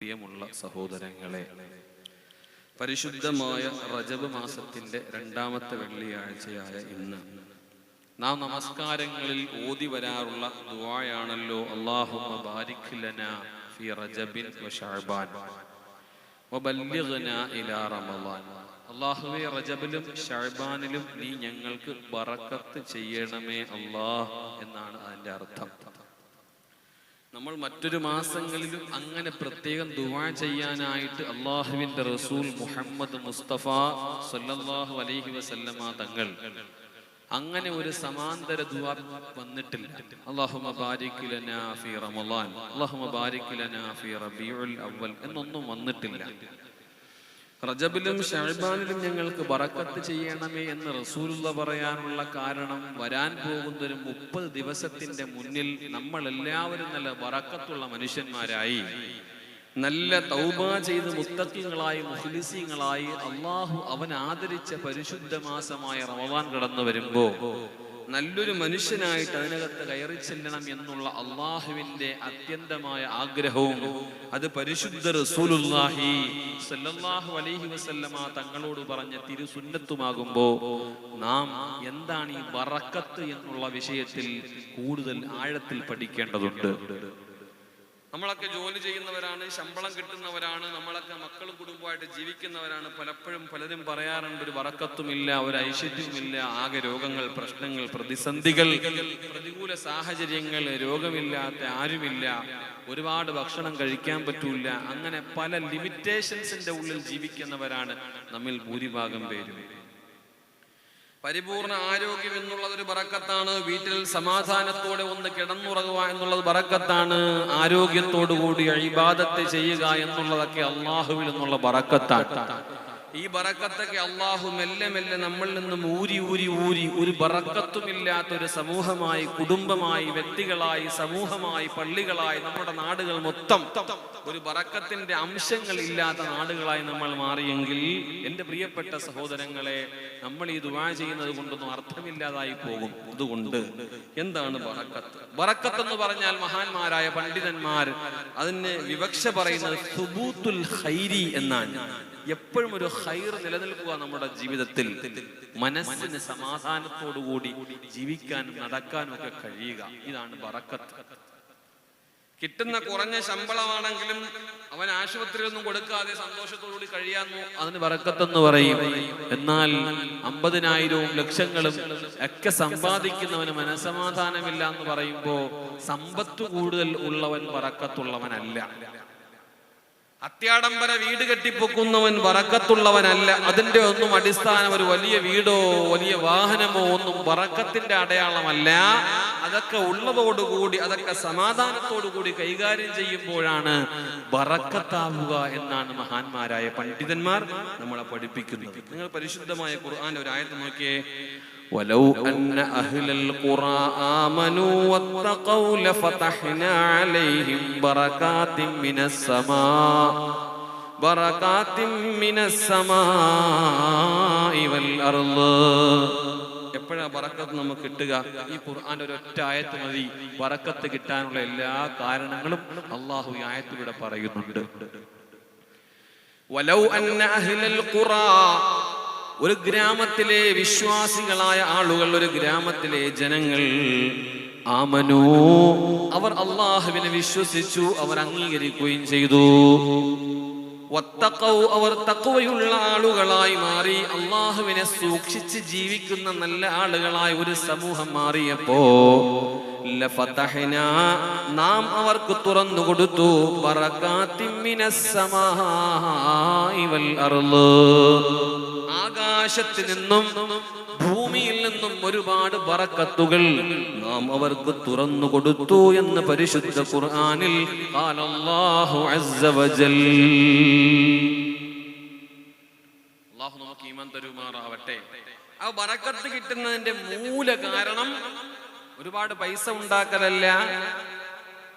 പ്രിയമുള്ള സഹോദരങ്ങളെ പരിശുദ്ധമായ റജബ് മാസത്തിന്റെ രണ്ടാമത്തെ വെള്ളിയാഴ്ചയായ ഇന്ന് നാം നമസ്കാരങ്ങളിൽ ഓതി വരാറുള്ള ദുആയാണല്ലോ അല്ലാഹുമ്മ ബാരിക് ലനാ ഫി റജബിൻ വ ശഅബാൻ വബല്ലിഗ്നാ ഇലാ റമളാൻ അല്ലാഹുവേ റജബിലും ഷഹബാനിലും നീ ഞങ്ങൾക്ക് ബറക്കത്ത് ചെയ്യണമേ അല്ലാഹ് എന്നാണ് അതിന്റെ അർത്ഥം. നമ്മൾ മറ്റൊരു മാസങ്ങളിലും അങ്ങനെ പ്രത്യേകം ദുവാ ചെയ്യാനായിട്ട് അള്ളാഹുവിന്റെ റസൂൽ മുഹമ്മദ് മുസ്തഫ സല്ലല്ലാഹു അലൈഹി വസല്ലമ തങ്ങൾ അങ്ങനെ ഒരു സമാന്തര ദുവാ വന്നിട്ടില്ല. ലനാ ഫീ റമളാൻ അല്ലാഹുമ്മ ബാരിക് ലനാ ഫീ റബീഉൽ അവ്വൽ എന്നൊന്നും വന്നിട്ടില്ല. റജബിലും ഷഹബാനിലും ഞങ്ങൾക്ക് ബറക്കത്ത് ചെയ്യണമേ എന്ന് റസൂലുള്ള പറയാനുള്ള കാരണം വരാൻ പോകുന്ന ഒരു മുപ്പത് ദിവസത്തിന്റെ മുന്നിൽ നമ്മൾ എല്ലാവരും നല്ല ബറക്കത്തുള്ള മനുഷ്യന്മാരായി. നല്ല തൗബ ചെയ്ത് മുത്തക്കിങ്ങളായി മുഹ്ലിസിങ്ങളായി അള്ളാഹു അവൻ ആദരിച്ച പരിശുദ്ധ മാസമായ റമദാൻ കടന്നു വരുമ്പോ നല്ലൊരു മനുഷ്യനായിട്ട് അതിനകത്ത് കയറി ചെല്ലണം എന്നുള്ള അള്ളാഹുവിന്റെ അത്യന്തമായ ആഗ്രഹവും അത് പരിശുദ്ധ റസൂലുള്ളാഹി സല്ലല്ലാഹു അലൈഹി വസല്ലമ തങ്ങളോട് പറഞ്ഞ തിരുസുന്നത്തുമാകുമ്പോ നാം എന്താണ് ഈ വറക്കത്ത് എന്നുള്ള വിഷയത്തിൽ കൂടുതൽ ആഴത്തിൽ പഠിക്കേണ്ടതുണ്ട്. നമ്മളൊക്കെ ജോലി ചെയ്യുന്നവരാണ് ശമ്പളം കിട്ടുന്നവരാണ് നമ്മളൊക്കെ മക്കളും കുടുംബമായിട്ട് ജീവിക്കുന്നവരാണ്. പലപ്പോഴും പലരും പറയാറുണ്ട് ഒരു വറക്കത്തുമില്ല ഒരു ഐശ്വര്യവുമില്ല ആകെ രോഗങ്ങൾ പ്രശ്നങ്ങൾ പ്രതിസന്ധികൾ പ്രതികൂല സാഹചര്യങ്ങൾ രോഗമില്ലാത്ത ആരുമില്ല ഒരുപാട് ഭക്ഷണം കഴിക്കാൻ പറ്റൂല. അങ്ങനെ പല ലിമിറ്റേഷൻസിന്റെ ഉള്ളിൽ ജീവിക്കുന്നവരാണ് നമ്മിൽ ഭൂരിഭാഗം പേരും. പരിപൂർണ ആരോഗ്യം എന്നുള്ളത് ഒരു ബറക്കത്താണ്. വീട്ടിൽ സമാധാനത്തോടെ ഒന്ന് കിടന്നുറങ്ങുക എന്നുള്ളത് ബറക്കത്താണ്. ആരോഗ്യത്തോടു കൂടി അഴിബാദത്തെ ചെയ്യുക എന്നുള്ളതൊക്കെ അള്ളാഹുവിൽ നിന്നുള്ള ബറക്കത്താണ്. ഈ ബറക്കത്തൊക്കെ അള്ളാഹു മെല്ലെ മെല്ലെ നമ്മളിൽ നിന്നും ഊരി ഊരി ഊരി ഒരു ബറക്കത്തുമില്ലാത്ത ഒരു സമൂഹമായി കുടുംബമായി വ്യക്തികളായി സമൂഹമായി പള്ളികളായി നമ്മുടെ നാടുകൾ മൊത്തം ഒരു ബറക്കത്തിന്റെ അംശങ്ങൾ ഇല്ലാത്ത നാടുകളായി നമ്മൾ മാറിയെങ്കിൽ എന്റെ പ്രിയപ്പെട്ട സഹോദരങ്ങളെ നമ്മൾ ഈ ദുവാ ചെയ്യുന്നത് കൊണ്ടൊന്നും അർത്ഥമില്ലാതായി പോകും. അതുകൊണ്ട് എന്താണ് ബറക്കത്ത്? ബറക്കത്ത് എന്ന് പറഞ്ഞാൽ മഹാന്മാരായ പണ്ഡിതന്മാർ അതിന് വിവക്ഷ പറയുന്നത് സുബൂത്തുൽ ഖൈരി എന്നാണ്. എപ്പോഴും ഒരു ഹൈർ നിലനിൽക്കുക നമ്മുടെ ജീവിതത്തിൽ. മനസ്സിന് സമാധാനത്തോടുകൂടി ജീവിക്കാനും നടക്കാനും ഒക്കെ കഴിയുക. ഇതാണ് ബറക്കത്ത്. കിട്ടുന്ന കുറഞ്ഞ ശമ്പളമാണെങ്കിലും അവൻ ആശുപത്രിയൊന്നും കൊടുക്കാതെ സന്തോഷത്തോടുകൂടി കഴിയാന്നു അതിന് വറക്കത്തെന്ന് പറയും. എന്നാൽ അമ്പതിനായിരവും ലക്ഷങ്ങളും ഒക്കെ സമ്പാദിക്കുന്നവന് മനസമാധാനമില്ല എന്ന് പറയുമ്പോ സമ്പത്ത് കൂടുതൽ ഉള്ളവൻ ബറക്കത്തുള്ളവനല്ല. അത്യാഡംബര വീട് കെട്ടിപ്പൊക്കുന്നവൻ വറക്കത്തുള്ളവനല്ല. അതിന്റെ ഒന്നും അടിസ്ഥാനം ഒരു വലിയ വീടോ വലിയ വാഹനമോ ഒന്നും വറക്കത്തിന്റെ അടയാളമല്ല. അതൊക്കെ ഉള്ളതോടുകൂടി അതൊക്കെ സമാധാനത്തോടുകൂടി കൈകാര്യം ചെയ്യുമ്പോഴാണ് വറക്കത്താവുക എന്നാണ് മഹാന്മാരായ പണ്ഡിതന്മാർ നമ്മളെ പഠിപ്പിക്കുന്നത്. നിങ്ങൾ പരിശുദ്ധമായ ഖുർആാന്റെ ഒരു ആയത്ത് നോക്കിയേ. ولو أن أهل القرى آمنوا واتقوا لفتحنا عليهم بركات من السماء بركات من السماء والأرض എപ്പോഴാ ബറക്കത്ത് നമുക്ക് കിട്ടുക ഈ ഖുർആൻ ഒരു ഒറ്റ ആയത്ത് മതി ബറക്കത്ത് കിട്ടാനുള്ള എല്ലാ കാരണങ്ങളും അള്ളാഹു ഈ ആയത്തിലൂടെ പറയുന്നുണ്ട് വലൗ അന്ന അഹ്ലൽ ഖുറാ ഒരു ഗ്രാമത്തിലെ വിശ്വാസികളായ ആളുകൾ ഒരു ഗ്രാമത്തിലെ ജനങ്ങൾ ആമനോ. അവർ അള്ളാഹുവിനെ വിശ്വസിച്ചു അവർ അംഗീകരിക്കുകയും ചെയ്തു. അവർ തക്കവയുള്ള ആളുകളായി മാറി അള്ളാഹുവിനെ സൂക്ഷിച്ച് ജീവിക്കുന്ന നല്ല ആളുകളായി ഒരു സമൂഹം മാറിയപ്പോ നാം അവർക്ക് തുറന്നു കൊടുത്തു ബറകാത്തിൻ ആകാശത്ത് നിന്നും ഭൂമിയിൽ നിന്നും ഒരുപാട് ബറക്കത്തുകൾ നാം അവർക്ക് തുറന്നു കൊടുത്തു എന്ന് പരിശുദ്ധ ഖുർആനിൽ അല്ലാഹു നമുക്ക് തരുമാറാവട്ടെ. ആ ബറക്കത്ത് കിട്ടുന്നതിന്റെ മൂല കാരണം ഒരുപാട് പൈസ ഉണ്ടാക്കലല്ല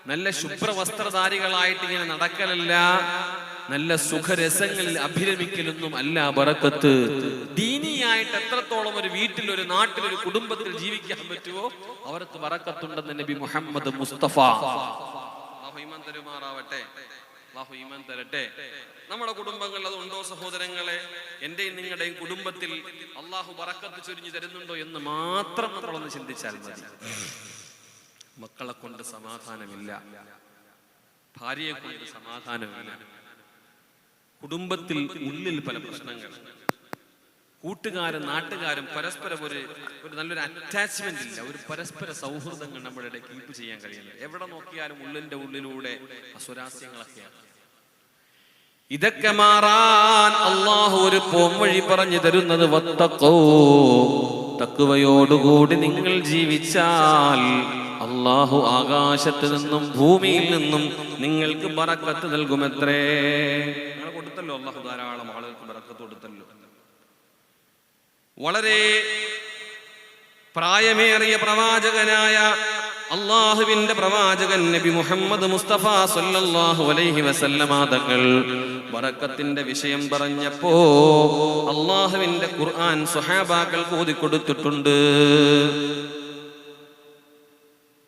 നല്ല ശുഭ്ര വസ്ത്രധാരികളായിട്ട് ഇങ്ങനെ നടക്കലല്ല നല്ല സുഖരസങ്ങളിൽ അഭിരമിക്കലൊന്നും അല്ല ബറക്കത്ത്. ദീനിയായിട്ട് എത്രത്തോളം ഒരു വീട്ടിൽ ഒരു നാട്ടിൽ ഒരു കുടുംബത്തിൽ ജീവിക്കാൻ പറ്റുമോ അവർക്ക് ബറക്കത്തുണ്ടെന്ന് നബി മുഹമ്മദ് മുസ്തഫ. തരുമാറാവട്ടെ. അല്ലാഹു ഈമാൻ തരട്ടെ. നമ്മുടെ കുടുംബങ്ങളിൽ അതുണ്ടോ സഹോദരങ്ങളെ? എന്റെയും നിങ്ങളുടെയും കുടുംബത്തിൽ അള്ളാഹു ബറക്കത്ത് ചൊരിഞ്ഞു തരുന്നുണ്ടോ എന്ന് മാത്രം നമ്മളൊന്ന് ചിന്തിച്ചാൽ മതി. മക്കളെ കൊണ്ട് സമാധാനമില്ല. ഭാര്യയെ കൊണ്ട് സമാധാനമില്ല. കുടുംബത്തിൽ ഉള്ളിൽ പല പ്രശ്നങ്ങൾ. കൂട്ടുകാരും നാട്ടുകാരും പരസ്പരം ഒരു ഒരു നല്ലൊരു അറ്റാച്ച്മെന്റ് ഇല്ല. ഒരു പരസ്പര സൗഹൃദങ്ങൾ നമ്മുടെ ഇടയിൽ കീപ്പ് ചെയ്യാൻ കഴിയുന്നില്ല എവിടെ നോക്കിയാലും ഉള്ളിന്റെ ഉള്ളിലൂടെ അസുരാസ്യങ്ങളൊക്കെയാണ് ഇതൊക്കെ മാറാൻ അള്ളാഹു ഒരു പോംവഴി പറഞ്ഞു തരുന്നത് വത്തക്കോ തക്കുവയോടുകൂടി നിങ്ങൾ ജീവിച്ചാൽ അള്ളാഹു ആകാശത്ത് നിന്നും ഭൂമിയിൽ നിന്നും നിങ്ങൾക്ക് പറക്കത്ത് നൽകുമത്രേ. കൊടുത്തല്ലോ അള്ളാഹു ധാരാളം ആളുകൾക്ക് ബറക്കത്ത് കൊടുത്തല്ലോ. വളരെ പ്രായമേറിയ പ്രവാചകനായ അള്ളാഹുവിന്റെ പ്രവാചകൻ നബി മുഹമ്മദ് മുസ്തഫ സല്ലല്ലാഹു അലൈഹി വസല്ലമ തങ്ങൾ ബറക്കത്തിന്റെ വിഷയം പറഞ്ഞപ്പോ അള്ളാഹുവിന്റെ ഖുർആൻ സുഹാബാക്കൾ ഓതി കൊടുത്തിട്ടുണ്ട്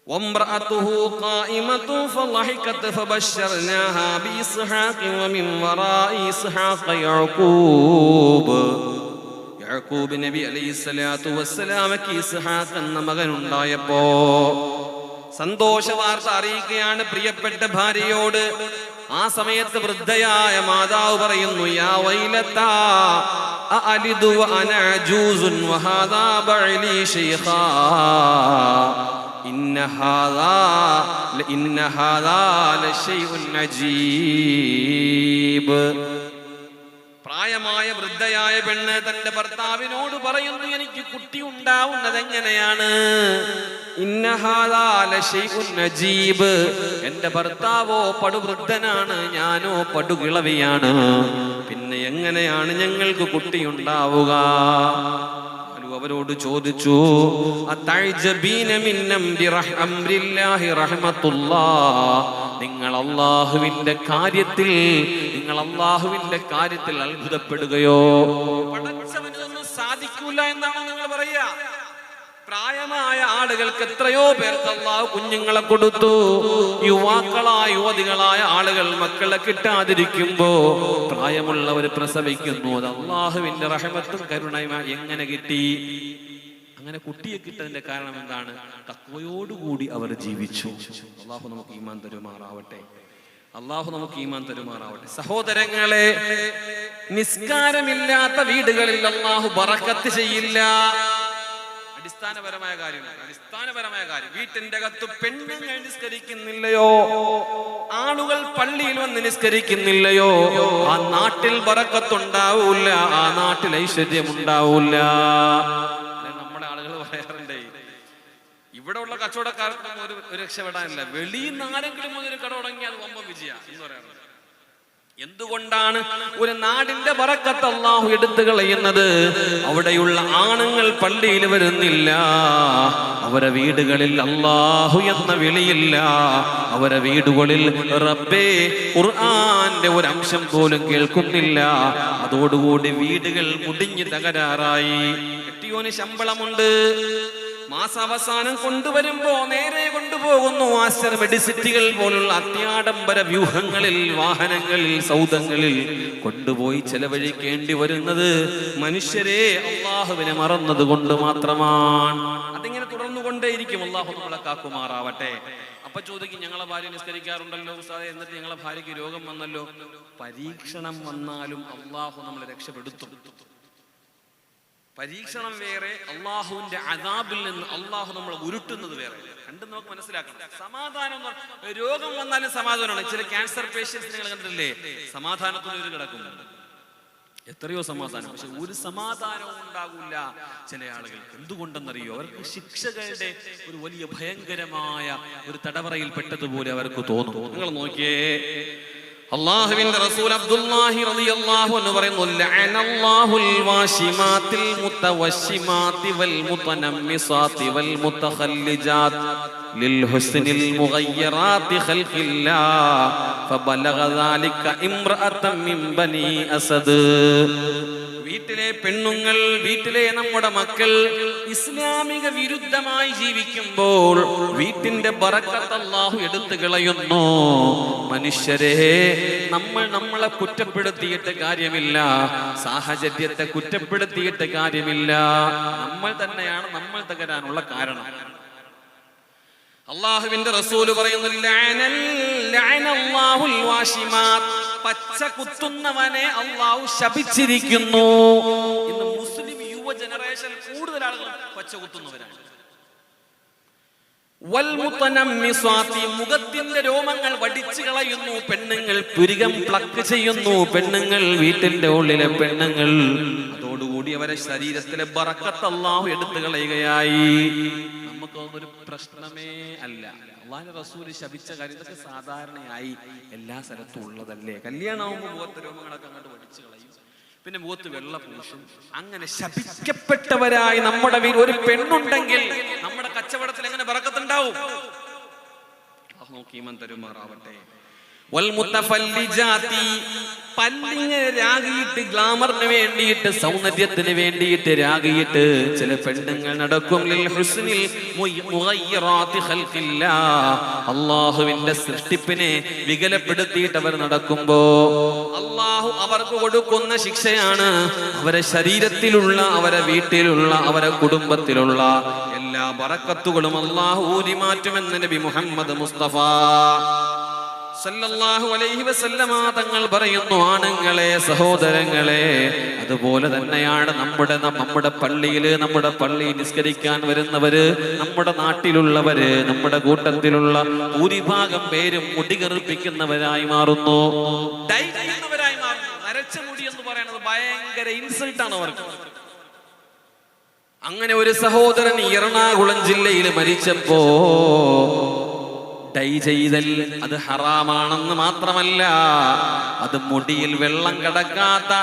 وامرأته قائمة فضحكت فبشرناها بإسحاق ومن وراء إسحاق يعقوب യാക്കൂബ് നബി അലൈഹി സ്വലാത്തു വസ്സലാമക്ക് ഇസ്ഹാഖ് എന്ന മകൻ ഉണ്ടായപ്പോ സന്തോഷ വാർത്ത അറിയിക്കുകയാണ് പ്രിയപ്പെട്ട ഭാര്യയോട് ആ സമയത്ത് വൃദ്ധയായ മാതാവ് പറയുന്നു യാ വൈലത്താ അഅലിദു വഅന അജൂസുൻ വഹാദാ ബഅലി ശൈഖാ പ്രായമായ വൃദ്ധയായ പെണ്ണ് തന്റെ ഭർത്താവിനോട് പറയുന്നു എനിക്ക് കുട്ടി ഉണ്ടാവുന്നത് എങ്ങനെയാണ്? നജീബ്. എന്റെ ഭർത്താവോ പടുവൃദ്ധനാണ് ഞാനോ പടുകിളവിയാണ്. പിന്നെ എങ്ങനെയാണ് ഞങ്ങൾക്ക് കുട്ടി ഉണ്ടാവുക? ആലു അവരോട് ചോദിച്ചു "അത്തഅ്ജബീന മിൻ അംരി റഹ്- അംരില്ലാഹി നിങ്ങൾ അള്ളാഹുവിന്റെ കാര്യത്തിൽ നിങ്ങൾ അള്ളാഹുവിന്റെ കാര്യത്തിൽ അത്ഭുതപ്പെടുകയോ? സാധിക്കൂല എന്നാണ് നിങ്ങൾ പറയുക? പ്രായമായ ആളുകൾക്ക് എത്രയോ പേർക്ക് അള്ളാഹു കുഞ്ഞുങ്ങളെ കൊടുത്തു. യുവാക്കളായ യുവതികളായ ആളുകൾ മക്കളെ കിട്ടാതിരിക്കുമ്പോ പ്രായമുള്ളവർ പ്രസവിക്കുന്നു. അത് അള്ളാഹുവിന്റെ റഹമത്തും കരുണയും എങ്ങനെ കിട്ടി? അങ്ങനെ കുട്ടിയെ കിട്ടതിന്റെ കാരണം എന്താണ്? തക്വയോടുകൂടി അവർ ജീവിച്ചു. അള്ളാഹു നമുക്ക് ഈമാൻ തരുമാറാവട്ടെ. അള്ളാഹു നമുക്ക് ഈമാൻ തരുമാറാവട്ടെ. സഹോദരങ്ങളെ നിസ്കാരമില്ലാത്ത വീടുകളിൽ അള്ളാഹു ബറക്കത്ത് ചെയ്യില്ല. അടിസ്ഥാനപരമായ കാര്യമാണ് അടിസ്ഥാനപരമായ കാര്യം. വീട്ടിന്റെ അകത്ത് പെണ്ണുങ്ങൾ നിസ്കരിക്കുന്നില്ലയോ? ആളുകൾ പള്ളിയിൽ വന്ന് നിസ്കരിക്കുന്നില്ലയോ? ആ നാട്ടിൽ വറക്കത്തുണ്ടാവൂല ആ നാട്ടിൽ ഐശ്വര്യം ഉണ്ടാവൂല നമ്മുടെ ആളുകൾ പറയാറുണ്ടേ ഇവിടെ ഉള്ള കച്ചവടക്കാർക്കൊന്നും ഒരു രക്ഷപ്പെടാനില്ല. വെളിയിൽ നിന്ന് ആരെങ്കിലും ഒരു കട തുടങ്ങിയാൽ വമ്പ വിജയ എന്ന് പറയാറുണ്ട്. എന്തുകൊണ്ടാണ് ഒരു നാടിന്റെ ബറക്കത്ത് അള്ളാഹു എടുത്തു കളയുന്നത്? അവിടെയുള്ള ആണുങ്ങൾ പള്ളിയിൽ വരുന്നില്ല. അവരെ വീടുകളിൽ അള്ളാഹു എന്ന വിളിയില്ല. അവരെ വീടുകളിൽ റബ്ബേ ഖുർആന്റെ ഒരു അംശം പോലും കേൾക്കുന്നില്ല. അതോടുകൂടി വീടുകൾ മുടിഞ്ഞു തകരാറായി. കെട്ടിയോന് ശമ്പളമുണ്ട്. മാസാവസാനം കൊണ്ടുവരുമ്പോ നേരെ കൊണ്ടുപോകുന്നു. ആശ്ര മെഡിസിറ്റികൾ പോലുള്ള അത്യാഡംബര വ്യൂഹങ്ങളിൽ വാഹനങ്ങളിൽ സൗദങ്ങളിൽ കൊണ്ടുപോയി ചെലവഴിക്കേണ്ടി വരുന്നത് മനുഷ്യരെ അള്ളാഹുവിനെ മറന്നത് കൊണ്ട് മാത്രമാണ്. അതിങ്ങനെ തുടർന്നു കൊണ്ടേയിരിക്കും അള്ളാഹു നമ്മളെ കാക്കുമാറാവട്ടെ. അപ്പൊ ചോദിക്കും ഞങ്ങളെ ഭാര്യ നിസ്കരിക്കാറുണ്ടല്ലോ ഉസ്താദെ? എന്നിട്ട് ഞങ്ങളെ ഭാര്യയ്ക്ക് രോഗം വന്നല്ലോ? പരീക്ഷണം വന്നാലും അള്ളാഹു നമ്മളെ രക്ഷപ്പെടുത്തും. പരീക്ഷണം വേറെ അള്ളാഹുവിന്റെ അതാബിൽ നിന്ന് അള്ളാഹു നമ്മൾ ഉരുട്ടുന്നത് വേറെ. രണ്ടും നമുക്ക് മനസ്സിലാക്കണം. സമാധാനം രോഗം വന്നാലും സമാധാനമാണ്. ചില ക്യാൻസർ പേഷ്യൻസ് നിങ്ങൾ കണ്ടിട്ടില്ലേ? സമാധാനത്തിൽ ഒരു കിടക്കുന്നു എത്രയോ സമാധാനം. പക്ഷെ ഒരു സമാധാനവും ഉണ്ടാകില്ല ചില ആളുകൾക്ക് എന്തുകൊണ്ടെന്നറിയോ? അവർക്ക് ശിക്ഷകളുടെ ഒരു വലിയ ഭയങ്കരമായ ഒരു തടവറയിൽ പെട്ടതുപോലെ അവർക്ക് തോന്നും. നിങ്ങൾ നോക്കിയേ അള്ളാഹുവിന്റെ റസൂൽ അബ്ദുല്ലാഹി റളിയല്ലാഹു എന്ന് പറയുന്നു ലഅനല്ലാഹുൽ വാശിമാത്തിൽ മുതവശിമാതി വൽ മുതനമ്മിസാതി വൽ മുതഖല്ലിജാത് ലിൽ ഹുസ്നിൽ മുഗയ്യറാതി ഖൽഖില്ലാ ഫബലഗ ദാലിക ഇംറഅതൻ മിൻ ബനി അസദ്. വീട്ടിലെ പെണ്ണുങ്ങൾ വീട്ടിലെ നമ്മുടെ മക്കൾ ഇസ്ലാമിക വിരുദ്ധമായി ജീവിക്കുമ്പോൾ വീട്ടിന്റെ ബറക്കത്ത് അല്ലാഹു എടുത്തു കളയുന്നു മനുഷ്യരെ നമ്മൾ നമ്മളെ കുറ്റപ്പെടുത്തിയിട്ട് കാര്യമില്ല സാഹചര്യത്തെ കുറ്റപ്പെടുത്തിയിട്ട് കാര്യമില്ല നമ്മൾ തന്നെയാണ് നമ്മൾ തകരാനുള്ള കാരണം അള്ളാഹുവിന്റെ റസൂൽ പറയുന്നു. പച്ച കുത്തുന്നവനെ അള്ളാഹു ശപിച്ചിരിക്കുന്നു. ഇന്ന് മുസ്ലിം യുവ ജനറേഷൻ കൂടുതൽ ആളുകൾ പച്ച കുത്തുന്നവരാണ്. മുഖത്തിന്റെ രോമങ്ങൾ വടിച്ചു കളയുന്നു. പെണ്ണുങ്ങൾ പുരികം പ്ലക്ക് ചെയ്യുന്നു. പെണ്ണുങ്ങൾ വീട്ടിന്റെ ഉള്ളിലെ പെണ്ണുങ്ങൾ. അതോടുകൂടി അവരെ ശരീരത്തിലെ ബറക്കത്തല്ലാഹു എടുത്തു കളയുകയായി. നമുക്കൊന്നൊരു പ്രശ്നമേ അല്ല. അള്ളാഹു റസൂൽ ശപിച്ച കാര്യം ഇതൊക്കെ സാധാരണയായി എല്ലാ സ്ഥലത്തും ഉള്ളതല്ലേ? കല്യാണമാകുമ്പോൾ മുഖത്ത് രോഗങ്ങളൊക്കെ അങ്ങോട്ട് പഠിച്ചു കളയും. പിന്നെ മുഖത്ത് വെള്ള പൂശും. അങ്ങനെ ശപിക്കപ്പെട്ടവരായി നമ്മുടെ ഒരു പെണ്ണുണ്ടെങ്കിൽ നമ്മുടെ കച്ചവടത്തിൽ എങ്ങനെ പറക്കത്തുണ്ടാവും നോക്കി തരുമാറാവട്ടെ. പല്ലിങ്ങനെ രാഗിയിട്ട് ഗ്ലാമറിന് വേണ്ടിയിട്ട് സൗന്ദര്യത്തിന് വേണ്ടിയിട്ട് രാഗിയിട്ട് ചില പെണ്ണുങ്ങൾ നടക്കും. അള്ളാഹുവിന്റെ സൃഷ്ടിപ്പിനെ വികലപ്പെടുത്തിയിട്ട് അവർ നടക്കുമ്പോ അള്ളാഹു അവർക്ക് കൊടുക്കുന്ന ശിക്ഷയാണ് അവരെ ശരീരത്തിലുള്ള അവരെ വീട്ടിലുള്ള അവരെ കുടുംബത്തിലുള്ള എല്ലാ ബറക്കത്തുകളും അള്ളാഹു ഊരി മാറ്റുമെന്ന് നബി മുഹമ്മദ് മുസ്തഫ സല്ലല്ലാഹു അലൈഹി വസല്ലമ തങ്ങൾ പറയുന്നു ആണുങ്ങളെ സഹോദരങ്ങളെ അതുപോലെ തന്നെയാണ് നമ്മുടെ നമ്മുടെ പള്ളിയിൽ നമ്മുടെ പള്ളി നിസ്കരിക്കാൻ വരുന്നവര് നമ്മുടെ നാട്ടിലുള്ളവര് നമ്മുടെ കൂട്ടത്തിലുള്ള ഭൂരിഭാഗം പേരും മുടികറുപ്പിക്കുന്നവരായി മാറുന്നു. മാറുന്നു. നരച്ച മുടി എന്ന് പറയുന്നത് ഭയങ്കര ഇൻസൾട്ട് ആണ് അവർക്ക്. അങ്ങനെ ഒരു സഹോദരൻ എറണാകുളം ജില്ലയിൽ മരിച്ചപ്പോ ഡൈ ചെയ്തൽ അത് ഹറാമാണെന്ന് മാത്രമല്ല അത് മുടിയിൽ വെള്ളം കടക്കാത്ത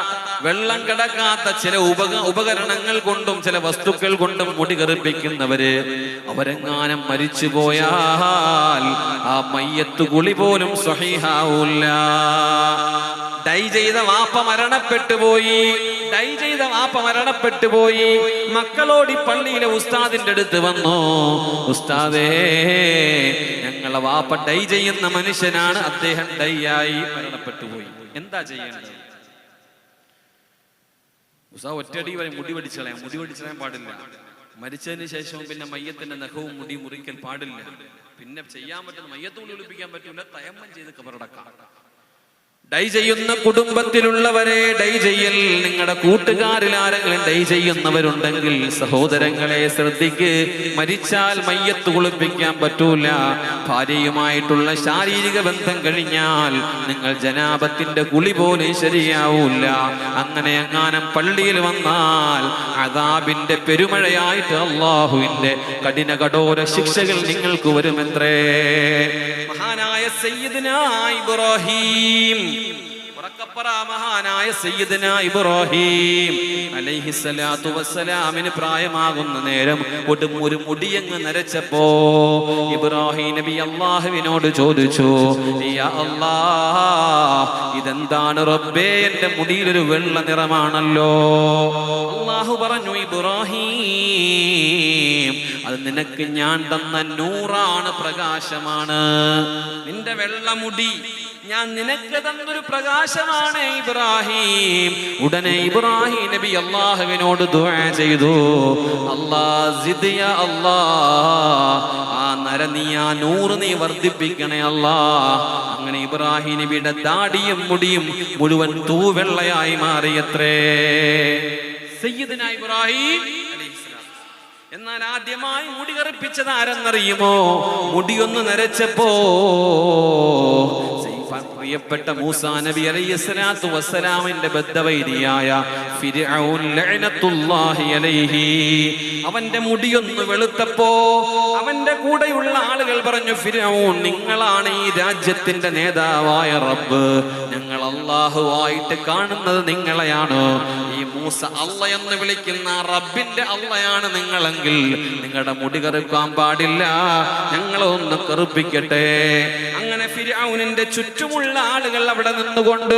വെള്ളം കടക്കാത്ത ചില ഉപക ഉപകരണങ്ങൾ കൊണ്ടും ചില വസ്തുക്കൾ കൊണ്ടും മുടി കറുപ്പിക്കുന്നവര് അവരെങ്ങാനും മരിച്ചു പോയാൽ ആ മയ്യത്ത് കുളി പോലും സ്വഹീഹാവൂല്ല. ഡൈ ചെയ്ത വാപ്പ മരണപ്പെട്ടു പോയി ഡൈ ചെയ്ത വാപ്പ മരണപ്പെട്ടു പോയി മക്കളോടി പള്ളിയിലെ ഉസ്താദിന്റെ അടുത്ത് വന്നു ഉസ്താദേ ഞങ്ങളെ വാപ്പ ഡൈ ചെയ്യുന്ന മനുഷ്യനാണ്. അദ്ദേഹം ഡൈ ആയി മരണപ്പെട്ടു പോയി. എന്താ ചെയ്യേണ്ടത്? ഉസാ ഒറ്റടി വരെ മുടി പഠിച്ചളയാം മുടി പഠിച്ചളയാൻ പാടില്ല. മരിച്ചതിന് ശേഷവും പിന്നെ മയ്യത്തിന്റെ നഖവും മുടി മുറിക്കൽ പാടില്ല. പിന്നെ ചെയ്യാൻ പറ്റുന്ന മയ്യത്തോട് ഒളിപ്പിക്കാൻ പറ്റൂല. തയമ്മം ചെയ്ത് കബറടക്കാം. ഡൈ ചെയ്യുന്ന കുടുംബത്തിലുള്ളവരെ ഡൈ ചെയ്യൽ. നിങ്ങളുടെ കൂട്ടുകാരിൽ ആരെങ്കിലും ഡൈ ചെയ്യുന്നവരുണ്ടെങ്കിൽ സഹോദരങ്ങളെ ശ്രദ്ധിക്ക്. മരിച്ചാൽ മയ്യത്ത് കുളിപ്പിക്കാൻ പറ്റൂല. ഭാര്യയുമായിട്ടുള്ള ശാരീരിക ബന്ധം കഴിഞ്ഞാൽ നിങ്ങൾ ജനാപത്തിന്റെ കുളി പോലും ശരിയാവൂല. അങ്ങനെ എങ്ങാനും പള്ളിയിൽ വന്നാൽ അതാബിന്റെ പെരുമഴയായിട്ട് അള്ളാഹുവിന്റെ കഠിന കഠോര ശിക്ഷകൾ നിങ്ങൾക്ക് വരുമെത്രേ? മഹാനായ ഇബ്രാഹിം. മഹാനായ ഇബ്രാഹിം. പ്രായമാകുന്ന നേരം ഒരു മുടിയങ്ങ് നരച്ചപ്പോ ഇബ്രാഹിം നബി അള്ളാഹുവിനോട് ചോദിച്ചു യാ ഇതെന്താണ് റബ്ബേ? എന്റെ മുടിയിലൊരു വെള്ള നിറമാണല്ലോ. അള്ളാഹു പറഞ്ഞു ഇബ്രാഹിം അത് നിനക്ക് ഞാൻ തന്ന നൂറാണ് പ്രകാശമാണ്. നിന്റെ വെള്ളമുടി ഞാൻ നിനക്ക് തന്നൊരു പ്രകാശമാണ് ഇബ്രാഹിം. ഉടനെ ഇബ്രാഹിം നബി അള്ളാഹുവിനോട് ദുആ ചെയ്തു. അല്ലാ സിദിയ അല്ലാ. ആ നര നീ ആ നൂറ് നീ വർദ്ധിപ്പിക്കണേ അല്ലാ. അങ്ങനെ ഇബ്രാഹിം നബിയുടെ ദാടിയും മുടിയും മുഴുവൻ തൂവെള്ളയായി മാറിയത്രേ. സയ്യിദ്ന ഇബ്രാഹിം എന്നാൽ ആദ്യമായി മുടി കറുപ്പിച്ചത് ആരെന്നറിയുമോ? മുടിയൊന്ന് നരച്ചപ്പോ. പ്രിയപ്പെട്ട നബി വസ്സലാമിന്റെ ബദ്ധവൈരിയായ അവന്റെ മുടിയൊന്ന് വെളുത്തപ്പോ അവന്റെ കൂടെയുള്ള ആളുകൾ പറഞ്ഞു ഫിർഔൻ നിങ്ങളാണ് ഈ രാജ്യത്തിന്റെ നേതാവായ റബ്ബ്. ഞങ്ങൾ അള്ളാഹുവായിട്ട് കാണുന്നത് നിങ്ങളെയാണ്. ഈ മൂസ അല്ല എന്ന് വിളിക്കുന്ന റബ്ബിന്റെ അള്ളയാണ് നിങ്ങളെങ്കിൽ നിങ്ങളുടെ മുടി കറുക്കാൻ പാടില്ല. ഞങ്ങളൊന്ന് കറുപ്പിക്കട്ടെ. ഫിരൗനിന്റെ ചുറ്റുമുള്ള ആളുകൾ അവിടെ നിന്നുകൊണ്ട്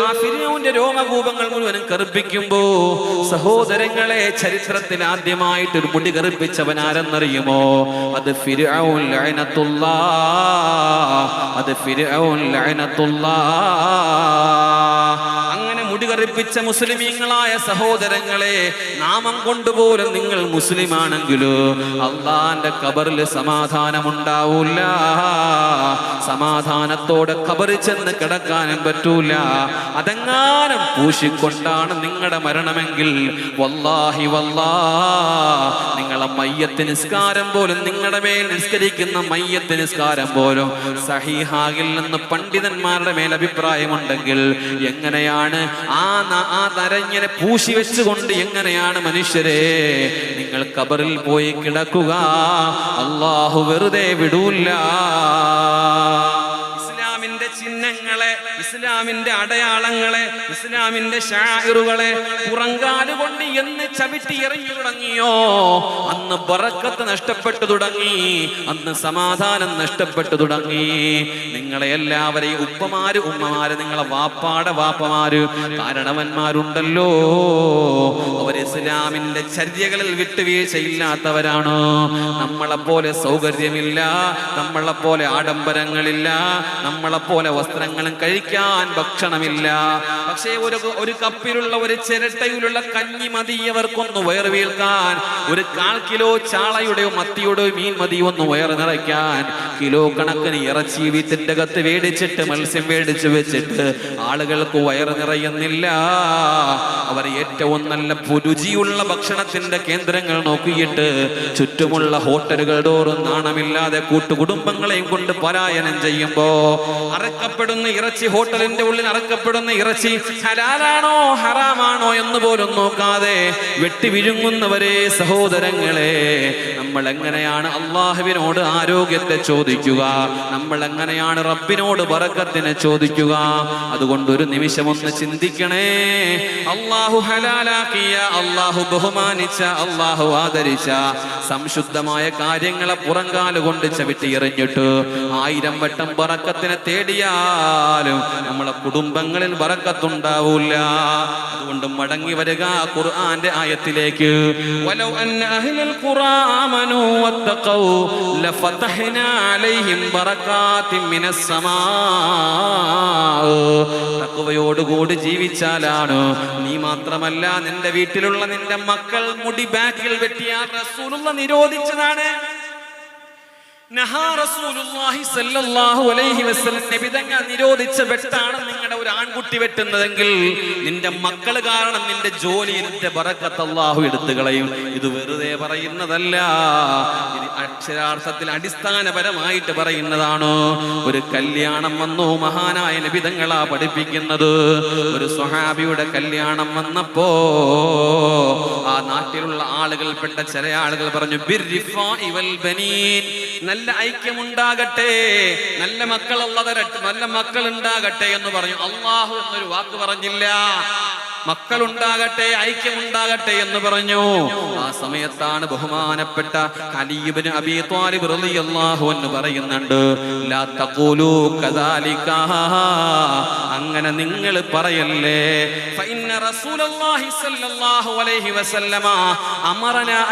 ആ ഫിരൗന്റെ രോമകൂപങ്ങൾ മുഴുവനും കറുപ്പിക്കുമ്പോ സഹോദരങ്ങളെ ചരിത്രത്തിൽ ആദ്യമായിട്ട് ഒരു മുടി കറുപ്പിച്ചവൻ ആരെന്നറിയുമോ അത് ഫിരൗൻ ലഅനത്തുല്ലാ അത് ഫിരൗൻ ലഅനത്തുല്ലാ കറുപ്പിച്ച മുസ്ലിമീങ്ങളായ സഹോദരങ്ങളെ നാമം കൊണ്ടുപോലും നിങ്ങൾ മുസ്ലിമാണെങ്കിലോ അള്ളാന്റെ കബറിൽ സമാധാനമുണ്ടാവൂല. സമാധാനത്തോടെ കബറിൽ ചെന്ന് കിടക്കാനും പറ്റൂല. അതെങ്ങാനും പൂശിക്കൊണ്ടാണ് നിങ്ങളുടെ മരണമെങ്കിൽ. വല്ലാഹി വല്ലാ. നിങ്ങളെ മയ്യത്ത് നിസ്കാരം പോലും നിങ്ങളുടെ മേൽ നിസ്കരിക്കുന്ന മയ്യത്ത് നിസ്കാരം പോലും സഹീഹാകിൽ നിന്ന് പണ്ഡിതന്മാരുടെ മേൽ അഭിപ്രായമുണ്ടെങ്കിൽ എങ്ങനെയാണ് ആ ആ നരഞ്ഞനെ പൂശി വെച്ചുകൊണ്ട് എങ്ങനെയാണ് മനുഷ്യരെ? നിങ്ങൾ കബറിൽ പോയി കിടക്കുക. അള്ളാഹു വെറുതെ വിടൂല്ല ഇസ്ലാമിന്റെ അടയാളങ്ങളെ ഇസ്ലാമിന്റെ ഷാഹിറുകളെ പുറങ്കാൽ കൊണ്ട് എന്ന് ചവിട്ടി എറിഞ്ഞു തുടങ്ങിയോ? അന്ന് ബറക്കത്ത് നഷ്ടപ്പെട്ടു തുടങ്ങി അന്ന് സമാധാനം നഷ്ടപ്പെട്ടു തുടങ്ങി. നിങ്ങളെ എല്ലാവരെയും ഉപ്പമാര് ഉമ്മമാര് നിങ്ങളെ വാപ്പാടെ വാപ്പമാര് കാരണവന്മാരുണ്ടല്ലോ. അവർ ഇസ്ലാമിന്റെ ചര്യകളിൽ വിട്ടുവീഴ്ചയില്ലാത്തവരാണ്. നമ്മളെ പോലെ സൗകര്യമില്ല നമ്മളെ പോലെ ആഡംബരങ്ങളില്ല നമ്മളെ പോലെ വസ്ത്രങ്ങളും കഴിക്കാൻ ഭക്ഷണമില്ല. പക്ഷേ ഒരു ഒരു കപ്പിലുള്ള ഒരു ചിരട്ടയിലുള്ള കഞ്ഞി മതി അവർക്കൊന്ന് വയറ് വീഴ്ത്താൻ ഒരു കാൽ കിലോ ചാളയുടെയോ മത്തിയുടെയോ മീൻ മതി ഒന്ന് വയറ് നിറയ്ക്കാൻ. കിലോ കണക്കിന് ഇറച്ചി വീട്ടിന്റെ അകത്ത് മേടിച്ചിട്ട് മത്സ്യം മേടിച്ച് വെച്ചിട്ട് ആളുകൾക്ക് വയറ് നിറയുന്നില്ല. അവർ ഏറ്റവും നല്ല രുചിയുള്ള ഭക്ഷണത്തിന്റെ കേന്ദ്രങ്ങൾ നോക്കിയിട്ട് ചുറ്റുമുള്ള ഹോട്ടലുകൾ തോറും നാണമില്ലാതെ കൂട്ടുകുടുംബങ്ങളെയും കൊണ്ട് പലായനം ചെയ്യുമ്പോ അറക്കപ്പെടുന്ന ഇറച്ചി ഹോട്ടലിന്റെ ഉള്ളിൽ അറക്കപ്പെടുന്ന ഇറച്ചി ഹലാലാണോ ഹറാമാണോ എന്ന് പോലും നോക്കാതെ വെട്ടി വിഴുങ്ങുന്നവരെ സഹോദരങ്ങളെ നമ്മൾ എങ്ങനെയാണ് അള്ളാഹുവിനോട് ആരോഗ്യത്തെ ചോദിക്കുക? നമ്മൾ എങ്ങനെയാണ് റബ്ബിനോട് വറക്കത്തിനെ ചോദിക്കുക? അതുകൊണ്ട് ഒരു നിമിഷം ഒന്ന് ചിന്തിക്കണേ. അള്ളാഹു ഹലാലാക്കിയ അള്ളാഹു ബഹുമാനിച്ച അള്ളാഹു ആദരിച്ച സംശുദ്ധമായ കാര്യങ്ങളെ പുറങ്കാൽ കൊണ്ട് ചവിട്ടി എറിഞ്ഞിട്ട് ആയിരം വട്ടം ബറക്കത്തിനെ തേടിയാലും നമ്മളെ കുടുംബങ്ങളിൽ പറക്കത്തുണ്ടാവൂല അതുകൊണ്ട് മടങ്ങി വരിക ഖുർആന്റെ ആയത്തിലേക്ക്. വലൗ ലഫതഹ്നാ അലൈഹിം ജീവിച്ചാലാണ് നീ മാത്രമല്ല നിന്റെ വീട്ടിലുള്ള നിന്റെ മക്കൾ മുടി ബാക്കിൽ റസൂലുള്ള നിരോധിച്ചതാണ്. നിരോധിച്ച വെട്ടാണ് നിങ്ങളുടെ ഒരു ആൺകുട്ടി വെട്ടുന്നതെങ്കിൽ നിന്റെ മക്കൾ കാരണം നിന്റെ ജോലി നിന്റെ ബറക്കത്ത് എടുത്തു കളയും. ഇത് വെറുതെ പറയുന്നതല്ല. അക്ഷരാർത്ഥത്തിൽ അടിസ്ഥാനപരമായിട്ട് പറയുന്നതാണ്. ഒരു കല്യാണം വന്നു മഹാനായ നബി തങ്ങളാ പഠിപ്പിക്കുന്നത്. ഒരു സ്വഹാബിയുടെ കല്യാണം വന്നപ്പോ ആ നാട്ടിലുള്ള ആളുകൾ പെട്ട ചില ആളുകൾ പറഞ്ഞു ബിർ ബനീൻ. നല്ല ഐക്യമുണ്ടാകട്ടെ നല്ല തരട്ടെ നല്ല മക്കൾ ഉണ്ടാകട്ടെ എന്ന് പറഞ്ഞു. അള്ളാഹു എന്നൊരു വാക്ക് പറഞ്ഞില്ല. മക്കളുണ്ടാകട്ടെ ഐക്യമുണ്ടാകട്ടെ എന്ന് പറഞ്ഞു. ആ സമയത്താണ് ബഹുമാനപ്പെട്ട ഖലീബിന് അബീ ത്വാലിബ് റളിയല്ലാഹു പറയുന്നുണ്ട് ലാ തഖൂലു അങ്ങനെ നിങ്ങൾ പറയല്ലേ ഫഇന്ന റസൂലുള്ളാഹി സ്വല്ലല്ലാഹു അലൈഹി വസല്ലമ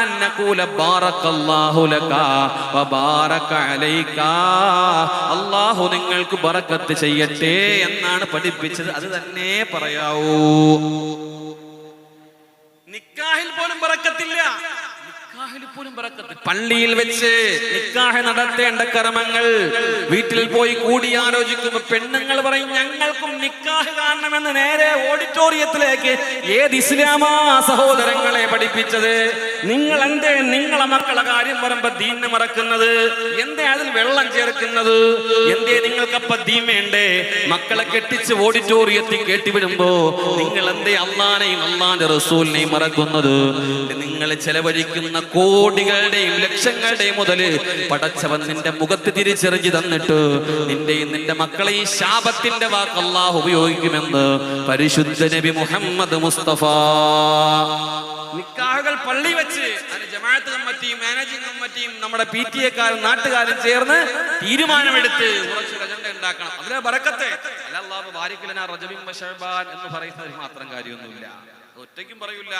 അൻ നഖൂല ലക വബാറക അലൈക. നിങ്ങൾക്ക് ബറക്കത്ത് ചെയ്യട്ടെ എന്നാണ് പഠിപ്പിച്ചത് അത് തന്നെ പറയാവൂ. നിക്കാഹിൽ പോലും ബറക്കത്ത് പള്ളിയിൽ വെച്ച് നിക്കാഹ് നടത്തേണ്ട കർമ്മങ്ങൾ വീട്ടിൽ പോയി കൂടി കൂടിയാലോചിക്കുമ്പോൾ പെണ്ണുങ്ങൾ പറയും ഞങ്ങൾക്കും നിക്കാഹ് കാണണമെന്ന് നേരെ ഓഡിറ്റോറിയത്തിലേക്ക് ഏത് ഇസ്ലാമാ സഹോദരങ്ങളെ പഠിപ്പിച്ചത്? നിങ്ങൾ എന്തേ നിങ്ങളെ മക്കളെ കാര്യം പറയുമ്പോ ദീനെ മറക്കുന്നത്? എന്തേ അതിൽ വെള്ളം ചേർക്കുന്നത്? എന്തേ നിങ്ങൾക്കപ്പ ദീമേണ്ടേ മക്കളെ കെട്ടിച്ച് ഓഡിറ്റോറിയത്തിൽ കേട്ടിവിടുമ്പോ നിങ്ങൾ എന്തേ അള്ളാനെയും അള്ളാന്റെ റസൂലിനെയും മറക്കുന്നത്? നിങ്ങൾ ചെലവഴിക്കുന്ന കോടികളുടെയും ലക്ഷങ്ങളുടെയും മുതൽ പടച്ചവൻ നിന്റെ മുഖത്ത് തിരിച്ചെറിഞ്ഞു തന്നിട്ട് നിന്റെയും നിന്റെ മക്കളെയും ശാപത്തിന്റെ വാക്ക് ഉപയോഗിക്കുമെന്ന് പരിശുദ്ധ നബി മുഹമ്മദ് മുസ്തഫ. നിക്കാഹകൾ പള്ളി വെച്ച് ജമാഅത്ത് കമ്മിറ്റിയും മാനേജിംഗ് കമ്മിറ്റിയും നമ്മുടെ പി ടി എക്കാരും നാട്ടുകാരും ചേർന്ന് തീരുമാനമെടുത്ത് കുറച്ച് അജണ്ട ഉണ്ടാക്കണം. അതിനെ ബറക്കത്തെ. അല്ല അല്ലാഹു ബാരിക്കലന റജബിൻ എന്ന് പറയുന്നതിൽ മാത്രം കാര്യമൊന്നുമില്ല. ഒറ്റയ്ക്കും പറയൂല.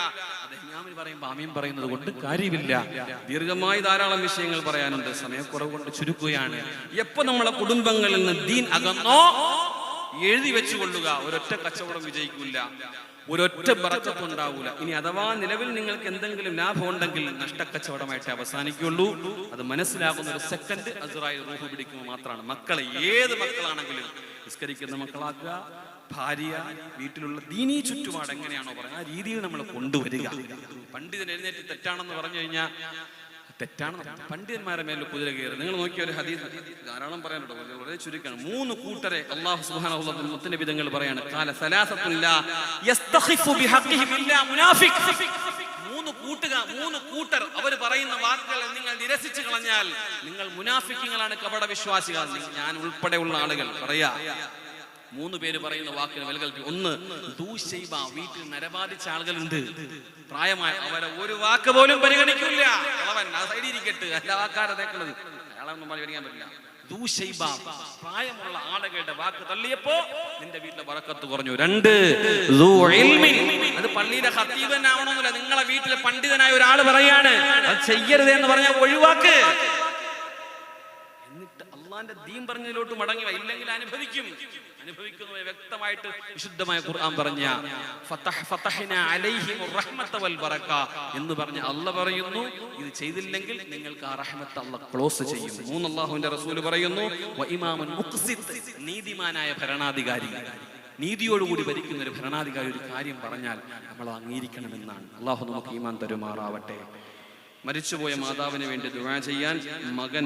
അത് ഇമാമിന് പറയുമ്പോൾ ആമയും പറയുന്നത് കൊണ്ട് കാര്യമില്ല. ദീർഘമായി ധാരാളം വിഷയങ്ങൾ പറയാനുണ്ട്. സമയക്കുറവ് കൊണ്ട് ചുരുക്കുകയാണ്. എപ്പോ നമ്മളെ കുടുംബങ്ങളിൽ നിന്ന് ദീൻ അകന്നോ എഴുതി വെച്ചുകൊള്ളുക. ഒരൊറ്റ കച്ചവടം വിജയിക്കില്ല ഒരൊറ്റ ബറക്കത്ത് ഉണ്ടാവൂല ഇനി അഥവാ നിലവിൽ നിങ്ങൾക്ക് എന്തെങ്കിലും ലാഭം ഉണ്ടെങ്കിൽ നഷ്ടക്കച്ചവടമായിട്ട് അവസാനിക്കുള്ളൂ. അത് മനസ്സിലാകുന്ന ഒരു സെക്കൻഡ് അസുറായി റൂഹ് പിടിക്കുമ്പോൾ മാത്രമാണ്. മക്കളെ ഏത് മക്കളാണെങ്കിലും നിസ്കരിക്കുന്ന മക്കളാക്കുക. ഭാര്യ വീട്ടിലുള്ള ദീനീ ചുറ്റുപാട് എങ്ങനെയാണോ പറഞ്ഞത് ആ രീതിയിൽ നമ്മൾ കൊണ്ടുവരിക. പണ്ഡിതൻ എഴുന്നേറ്റ് തെറ്റാണെന്ന് പറഞ്ഞു കഴിഞ്ഞാൽ തെറ്റാണ് പണ്ഡിതന്മാരെ മേലെ കുതിര കയറി. നിങ്ങൾ നോക്കിയ ഒരു ഹദീസ് ധാരാളം പറയാനുണ്ടോ. വളരെ- ചുരുക്കാണ് മൂന്ന് കൂട്ടരെ അള്ളാഹു സുബ്ഹാനഹു വിധങ്ങൾ പറയാണ് കാല മൂന്ന് കൂട്ടുക മൂന്ന് കൂട്ടർ അവർ പറയുന്ന വാക്കുകൾ നിങ്ങൾ നിരസിച്ചു കളഞ്ഞാൽ നിങ്ങൾ മുനാഫിക്കുകളാണ് കപട വിശ്വാസികൾ ഞാൻ ഉൾപ്പെടെയുള്ള ആളുകൾ. പറയാ മൂന്ന് പേര് പറയുന്ന വാക്കിന് വില കൽപ്പി. ഒന്ന് ദൂശൈബ വീട്ടിൽ നരബാധിച്ച ആളുകളുണ്ട്. പ്രായമായ അവരെ ഒരു വാക്ക് പോലും പരിഗണിക്കില്ല. കളവൻ ആ സൈഡിൽ ഇരിക്കട്ട്. എല്ലാ വാക്കാരെ തേക്കുന്നത് അയാളൊന്നും പരിഗണിക്കാൻ പറ്റില്ല. ദൂശൈബ പ്രായമുള്ള ആളുകളുടെ വാക്ക് തള്ളിയപ്പോ നിന്റെ വീട്ടിലെ വറക്കത്ത് കുറഞ്ഞു. രണ്ട് അത് പള്ളിയിലെ ഹത്തീബനാവണമെന്നില്ല നിങ്ങളെ വീട്ടിലെ പണ്ഡിതനായ ഒരാൾ പറയാണ് ചെയ്യരുത് എന്ന് പറഞ്ഞാൽ ഒഴിവാക്ക്. എന്നിട്ട് അള്ളാന്റെ ദീൻ പറഞ്ഞതിലോട്ട് മടങ്ങി. ഇല്ലെങ്കിൽ അനുഭവിക്കും. അനുഭവിക്കുന്നത് വ്യക്തമായിട്ട് വിശുദ്ധമായ ഖുർആൻ പറഞ്ഞ എന്ന് പറഞ്ഞ അല്ല പറയുന്നു. ഇത് ചെയ്തില്ലെങ്കിൽ നിങ്ങൾക്ക് ആ റഹ്മത്ത് അല്ല ക്ലോസ് ചെയ്യും. മൂന്ന് റസൂൽ പറയുന്നു വ ഇമാമുൻ മുഖ്സിത്ത് നീതിമാനായ ഭരണാധികാരി. നീതിയോടുകൂടി ഭരിക്കുന്ന ഒരു ഭരണാധികാരി ഒരു കാര്യം പറഞ്ഞാൽ നമ്മൾ അംഗീകരിക്കണമെന്നാണ്. അള്ളാഹു നമുക്ക് ഈമാൻ തരുമാറാവട്ടെ. മരിച്ചുപോയ മാതാവിന് വേണ്ടി ദുആ ചെയ്യാൻ മകൻ